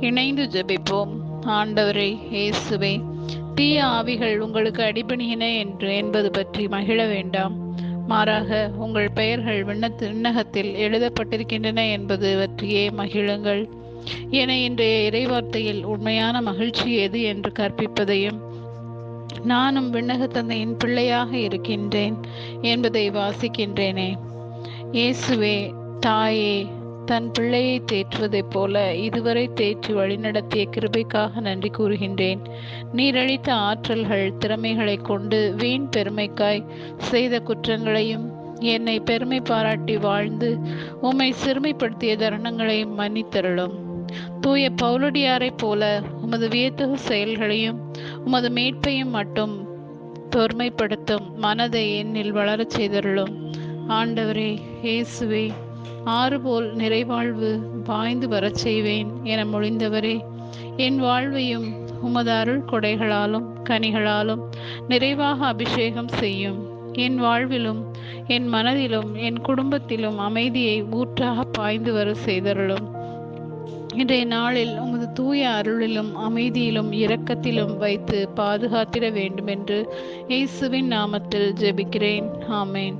இணைந்து ஜெபிப்போம். ஆண்டவரே இயேசுவே தீய ஆவிகள் உங்களுக்கு அடிபணியின என்று என்பது பற்றி மகிழ வேண்டாம். மாறாக உங்கள் பெயர்கள் விண்ணத்து விண்ணகத்தில் எழுதப்பட்டிருக்கின்றன என்பது பற்றியே மகிழுங்கள். என இன்றைய இறைவார்த்தையில் உண்மையான மகிழ்ச்சி எது என்று கற்பிப்பதையும் நானும் விண்ணக தந்தையின் பிள்ளையாக இருக்கின்றேன் என்பதை வாசிக்கின்றேனே. இயேசுவே தாயே தன் பிள்ளையை தேற்றுவதைப் போல இதுவரை தேற்றி வழிநடத்திய கிருபைக்காக நன்றி கூறுகின்றேன். நீரழித்த ஆற்றல்கள் திறமைகளை கொண்டு வீண் பெருமைக்காய் செய்த குற்றங்களையும் என்னை பெருமை பாராட்டி வாழ்ந்து உம்மை சிறுமைப்படுத்திய தருணங்களையும் மன்னித்தருளும். தூய பவுலடியாரைப் போல உமது வியத்தகு செயல்களையும் உமது மீட்பையும் மட்டும் பெருமைப்படுத்தும் மனதை என்னில் வளரச் செய்தருளும். ஆண்டவரே இயேசுவே ஆறுபோல் நிறைவாழ்வு பாய்ந்து வரச் செய்வேன் என மொழிந்தவரே. என் வாழ்வையும் உமது அருள் கொடைகளாலும் கனிகளாலும் நிறைவாக அபிஷேகம் செய்யும். என் வாழ்விலும் என் மனதிலும் என் குடும்பத்திலும் அமைதியை ஊற்றாக பாய்ந்து வர செய்தருளும். இன்றைய நாளில் உமது தூய அருளிலும் அமைதியிலும் இரக்கத்திலும் வைத்து பாதுகாத்திட வேண்டுமென்று இயேசுவின் நாமத்தில் ஜெபிக்கிறேன். ஆமேன்.